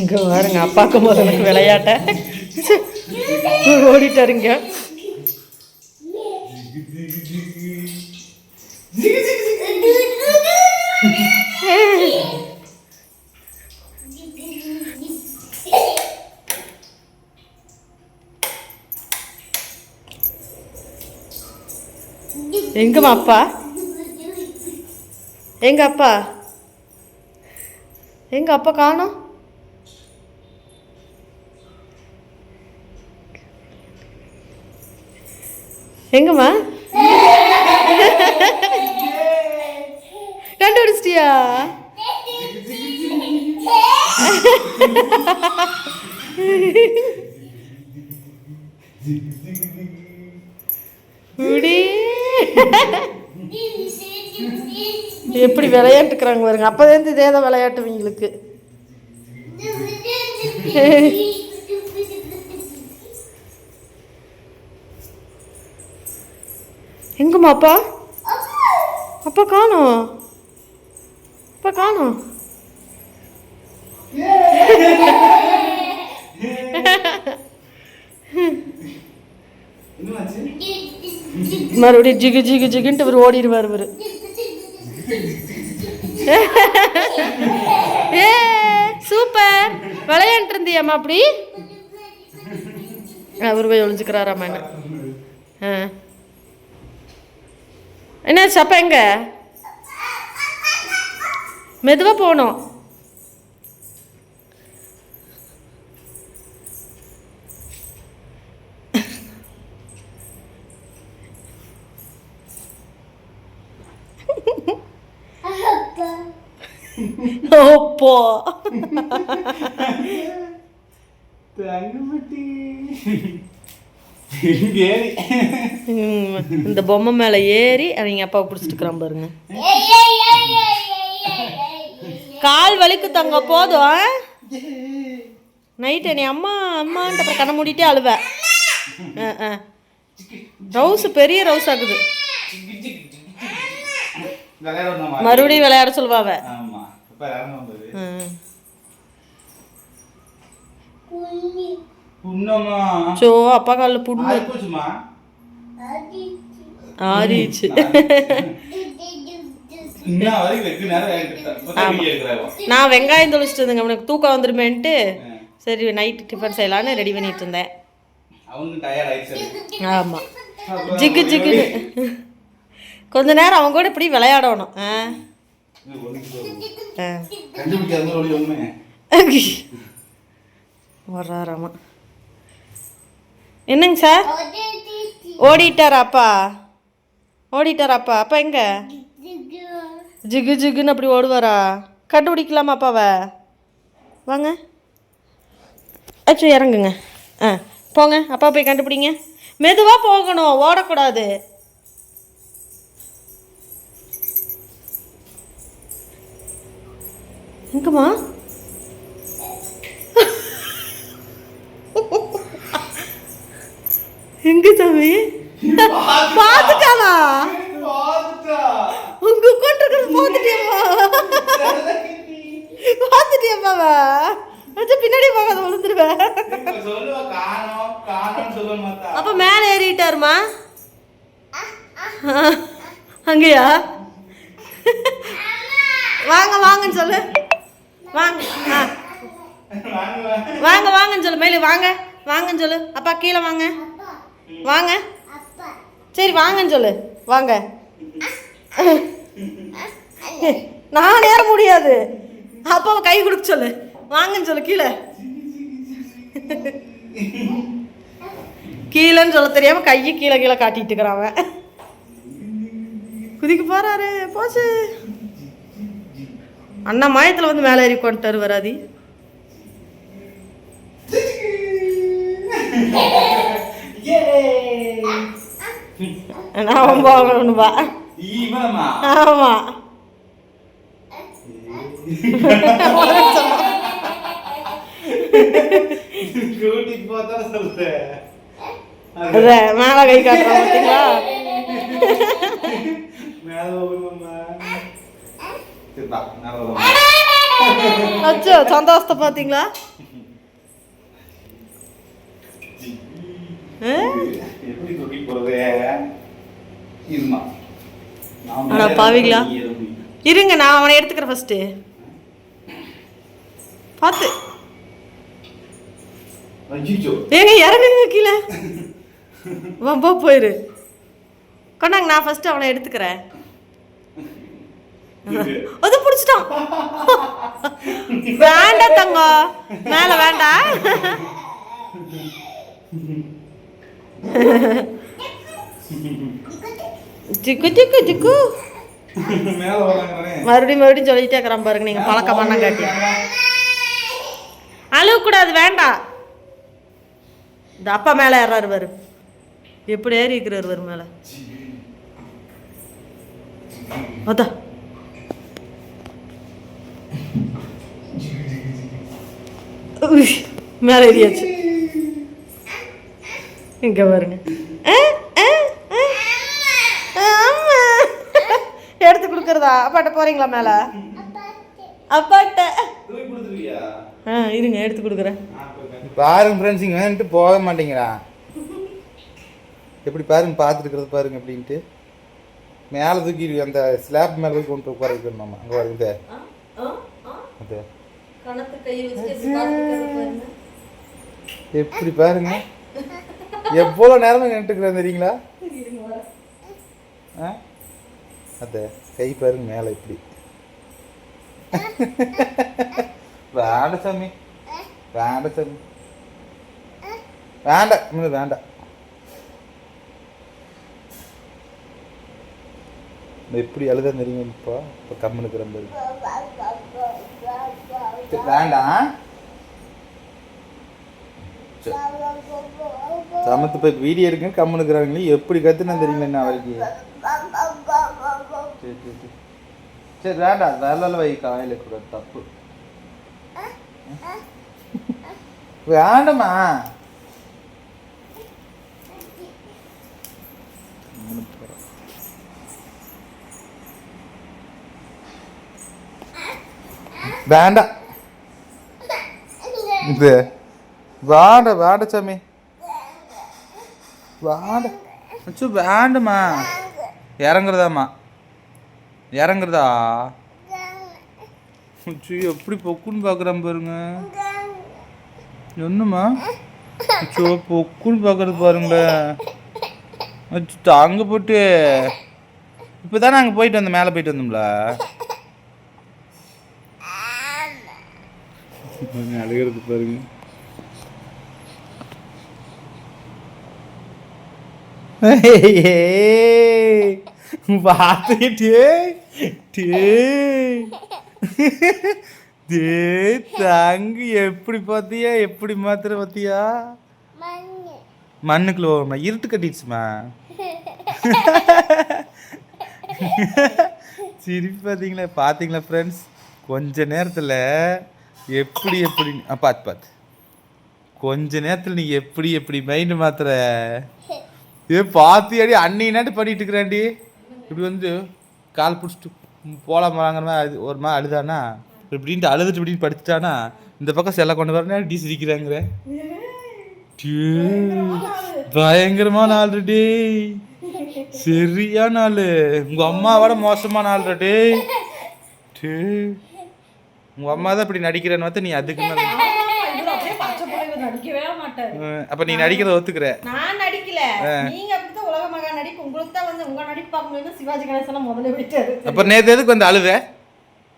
இங்கே பாருங்க அப்பாக்கும் போது எனக்கு விளையாட்ட. ஓடிட்டாருங்க. எங்கம்மா அப்பா? எங்க அப்பா? எங்க அப்பா காணும்? எங்கம்மா? கண்டுபிடிச்சிட்டியா? எப்படி விளையாட்டுக்கிறாங்க பாருங்க. அப்போதேருந்து இதே தான் விளையாட்டு இவங்களுக்கு எங்கம்மா அப்பா? அப்பா காணோம். அப்பா காணோம். மறுபடியும் ஜிகு ஜிகு ஜிகுன்ட்டு இவர் ஓடிடுவார் இவர். ஏ சூப்பர். விளையாண்டு இருந்தியாம்மா அப்படி? அவர் போய் ஒளிஞ்சுக்கிறாராம்மா என்ன? ஆ. என்னாச்சு அப்பா எங்க? மெதுவாக போகணும். ஏறி ம், இந்த பொம்மை மேலே ஏறி அவங்க அப்பாவை பிடிச்சிட்டுக்கிறான் பாருங்க. கால் வலிக்கு தங்க போதும் நைட்டு நீ அம்மா அம்மான்ட்டு அப்புறம் கண்ணை மூடிட்டே அழுவ. ரவுஸ் பெரிய ரவுஸ் ஆகுது. மறுபடியும் விளையாட சொல்வாவ ம். சோ அப்பா ஆறி போச்சுமா? ஆறிச்சு நான் வெங்காயம் தொளிச்சிட்டு இருந்தேங்க உனக்கு தூக்கம் வந்துருமேன்ட்டு. சரி நைட்டு டிஃபன் செய்யலான்னு ரெடி பண்ணிட்டு இருந்தேன். ஆமாம் ஜிகு ஜிகுன்னு கொஞ்ச நேரம் அவங்க கூட இப்படி விளையாடணும். ஆ. வர்றாராமா என்னங்க சார்? ஓடிட்டாரா. அப்பா ஓடிட்டாரா அப்பா அப்பா எங்க? ஜிகு ஜிகுன்னு அப்படி ஓடுவாரா? கண்டுபிடிக்கலாமா அப்பாவை வாங்க. அச்சோ இறங்குங்க. ஆ போங்க. அப்பா போய் கண்டுபிடிங்க. மெதுவாக போகணும். ஓடக்கூடாது. எங்கம்மா? எங்க சாமி? பார்த்துட்டாளா உங்க உட்காந்துருக்கிறது பார்த்துட்டியம்மா பார்த்துட்டியம்மாவா அச்சா பின்னாடி போகாத விழுந்துருவேன் அப்ப மேலே ஏறிட்டாருமா? அங்கேயா? வாங்க வாங்கன்னு சொல்லு. வாங்க ஆ. வாங்க வாங்க. வாங்க வாங்கன்னு சொல்லு. மேலே வாங்க. வாங்கன்னு சொல்லு. அப்பா கீழே வாங்க. வாங்க. சரி வாங்கன்னு சொல்லு. வாங்க. நான் ஏற முடியாது. அப்பாவை கை கொடுக்க சொல்லு. வாங்கன்னு சொல்லு கீழே. கீழேன்னு சொல்ல தெரியாம கையை கீழே கீழே காட்டிட்டு இருக்கிறான் குதிக்க போறாரு. போச்சு. அண்ணா மாயத்துல வந்து மேலே ஏறி கொண்டுட்டாரு வராதி. நான் போகணும் வா இவனம்மா ஆமா கூட்டிட்டு போத்தா சொல்லு அத மேலே கை காட்டுறான் பார்த்தீங்களா மேல போகணும்மா சரி பா மேல போகலாம் அச்சோ சந்தோஷத்தை பார்த்தீங்களா ஆ? எப்படி தூக்கிட்டு போறது மேல பாவிங்களா. இருங்க நான் அவனை எடுத்துக்கிறேன் ஃபர்ஸ்ட்டு பார்த்து. ஏங்க இறங்குங்க கீழே. வம்பா போயிரு. கொண்டாங்க நான் ஃபர்ஸ்ட் அவனை எடுத்துக்கிறேன். அது பிடிச்சிட்டான். வேண்டாம் தங்கம் மேல வேண்டாம் ஜிக்கு ஜிக்கு ஜிக்கு. மறுபடியும் மறுபடியும் சொல்லிட்டே இருக்கிறான் பாருங்க நீங்க பழக்கம் பண்ண காட்டி அழுவ கூடாது வேண்டாம் இந்த அப்பா மேல ஏறாரு பாரு. எப்படி ஏறி இருக்கிறாரு பாரு மேல. உய், மேல ஏறியாச்சு. இங்க பாருங்க ஆ, ஆ, ஆ. ஆமா. கொடுக்கறதா அப்பாட்ட போறீங்களா மேல? அப்பாட்ட. தூக்கி? ஆ இருங்க எடுத்து கொடுக்குறேன். பாருங்க ஃப்ரெண்ட்ஸ் இங்கே வேணுட்டு போக மாட்டேங்கிறா எப்படி பாருங்க பார்த்துட்டு இருக்கிறது பாருங்க அப்படின்ட்டு. மேலே தூக்கி அந்த ஸ்லாப் மேலே போய் கொண்டு உட்கார வைக்கணும் நம்ம அங்கே வருது அது எப்படி பாருங்க. எவ்வளோ நேரமாக நின்றுக்கிறேன் தெரியுங்களா? ஆ? அந்த கை பாருங்க மேலே இப்படி. வேண்ட சாமி. வேண்டாம் சாமி. வேண்டாம் இன்னும் எப்படி அழுதான் தெரியுங்க இப்போ? இப்போ கம்முனுக்குற மாதிரி. வேண்டாம். சமத்து போய் வீடியோ இருக்குன்னு கம்முனுக்குறாங்களே எப்படி கத்துனா தெரியுங்களா என்ன வரைக்கும் சரி வேண்டா சரி சரி வேண்டாம் வேலை வை காயில கூட தப்பு வேண்டாமா வேண்டாம் இது வாட வேண்டாம் சாமி வேண்டாம் வேண்டுமா வேண்டாம்மா இறங்குறதாம்மா இறங்குறதா? அச்சோ எப்படி பொக்குன்னு பார்க்குறான் பாருங்க. என்னம்மா? அச்சோ பொக்குன்னு பார்க்குறது பாருங்களேன் அச்சோ அங்கே போட்டு. இப்போ தானே அங்கே போயிட்டு வந்தோம் மேலே போயிட்டு வந்தோம்ல. அழுகிறது பாருங்க. பார்த்துக்கிட்டே டே தங்கு எப்படி பார்த்தியா எப்படி மாத்திர பார்த்தியா மண்ணுக்குள்ள போகணுமா இருட்டு கட்டிடுச்சுமா சிரிப்பு பார்த்தீங்களா பார்த்தீங்களா ஃப்ரெண்ட்ஸ் கொஞ்ச நேரத்தில் எப்படி எப்படி பார்த்து பார்த்து கொஞ்ச நேரத்தில் நீ எப்படி எப்படி மைண்டு மாத்துற ஏ பாத்தியாடி அன்னி நாட்டு பண்ணிட்டு இருக்கிறாண்டி இப்படி வந்து கால் பிடிச்சிட்டு போலாம் வாங்குற மாதிரி அழுது ஒரு மாதிரி அழுதானா இப்படின்ட்டு அழுதுட்டு இப்படின்னு படுத்துட்டானா இந்த பக்கம் செல்ல கொண்டு வரணும் டி சிரிக்கிறாங்கிற? பயங்கரமான ஆள் டே சரியான ஆளு. உங்க அம்மாவோட மோசமான ஆள் டே டே உங்க அம்மா தான் இப்படி நடிக்கிறேன்னு பார்த்து நீ அதுக்கு மேல அப்ப நீ நடிக்கிறத ஒத்துக்கிற. நான் நடிக்கல. நீங்க உலக மகா நடிப்பு உங்களுக்கு தான் வந்து உங்க நடிப்பு பார்க்கும்போது சிவாஜி கணேசன் முதல்ல விட்டாரு. அப்ப நேத்து எதுக்கு வந்து அழுத?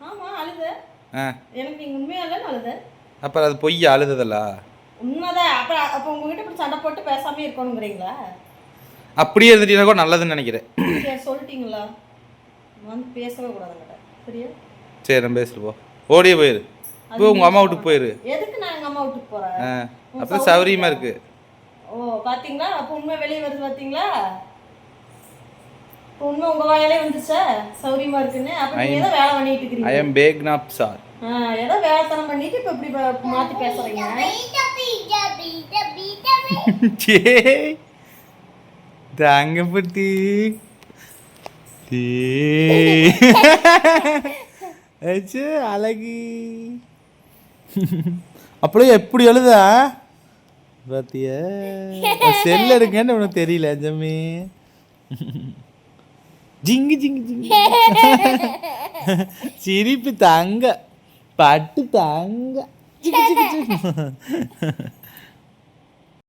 ஆமா அழுத. எனக்கு நீங்க உண்மையால அழுத. அப்புறம் அது பொய் அழுததல்ல? உண்மைதான். அப்ப அப்ப உங்ககிட்ட இப்படி சண்டை போட்டு பேசாம இருக்கணுங்கிறீங்களா? அப்படியே இருந்துட்டீங்கன்னா கூட நல்லதுன்னு நினைக்கிறேன். சரி சொல்லிட்டீங்களா? வந்து பேசவே கூடாதுங்கிட்ட சரியா? சரி நான் பேசுட்டு போ. ஓடியே போயிரு. இப்போ உங்க அம்மா வீட்டுக்கு போயிரு. எதுக்கு நான் எங்க அம்மா வீட்டுக்கு போறேன்? ஆ. அப்போ சௌரியமா இருக்கு. ஓ பாத்தீங்களா? அப்ப உண்மை வெளியே வருது பாத்தீங்களா? இப்ப உண்மை உங்க வாயிலே வந்துச்சா? சௌரியமா இருக்குன்னு. அப்ப நீங்க ஏதோ வேலை பண்ணிட்டு ஐ இருக்கிறீங்க எம் பேக்னாப் சார் ஆ, ஏதோ வேலைத்தனம் பண்ணிட்டு இப்ப இப்படி ப- மாத்தி பேசுறீங்க. சே தங்கப்பட்டி அழகி. அப்படியே எப்படி எழுதா பாத்திய? செல் எடுங்கன்னு உனக்கு தெரியல ஜம்மி ஜிங்கு ஜிங்கு ஜிங்கு. சிரிப்பு தாங்க பட்டு தாங்க. ஜிங்கு ஜிங்கு ஜிங்கு